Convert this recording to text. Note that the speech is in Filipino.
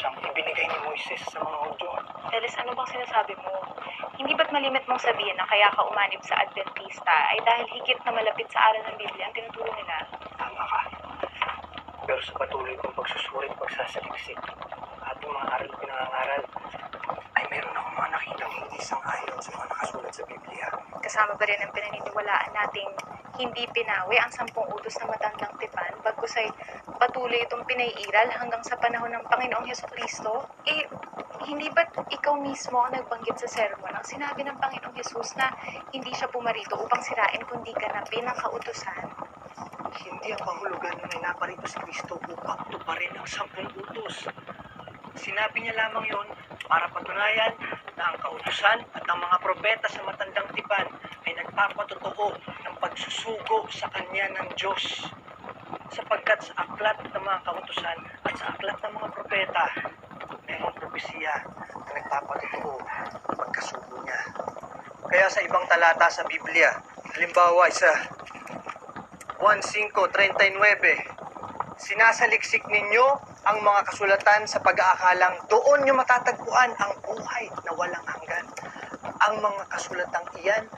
kautusang ibinigay ni Moises sa mga Hudyo. Teles, ano bang sinasabi mo? Hindi ba't malimit mong sabihin na kaya ka umanib sa Adventista ay dahil higit na malapit sa aral ng Biblia ang tinuturo nila? Tama ka. Pero sa patuloy kong pagsusulit, pagsasaliksik, ating mga aral pinangangaral, ay meron akong mga nakitang hindi sang-ayon sa mga nakasulat sa Biblia. Kasama ba rin ang pinaniniwalaan nating hindi pinawi ang sampung utos ng matandang tipan bagkus ay patuloy itong pinaiiral hanggang sa panahon ng Panginoong Heso Kristo? Eh, hindi ba't ikaw mismo ang nagbanggit sa sermon ang sinabi ng Panginoong Jesus na hindi siya pumarito upang sirain kundi ganapin ang kautusan? Hindi ang kahulugan na may naparito si Kristo upang tuparin ang sampung utos. Sinabi niya lamang yon para patunayan na ang kautusan at ang mga propeta sa matandang tipan ay nagpapatotoo ng pagsusugo sa kanya ng Diyos. Sapagkat sa aklat ng mga kautusan at sa aklat ng mga propeta, mayroong propesiya na nagpapatotoo ng pagkasugo niya. Kaya sa ibang talata sa Biblia, halimbawa sa 1.5.39 Sinasaliksik ninyo ang mga kasulatan sa pag-aakalang doon nyo matatagpuan ang buhay na walang hanggan. Ang mga kasulatang iyan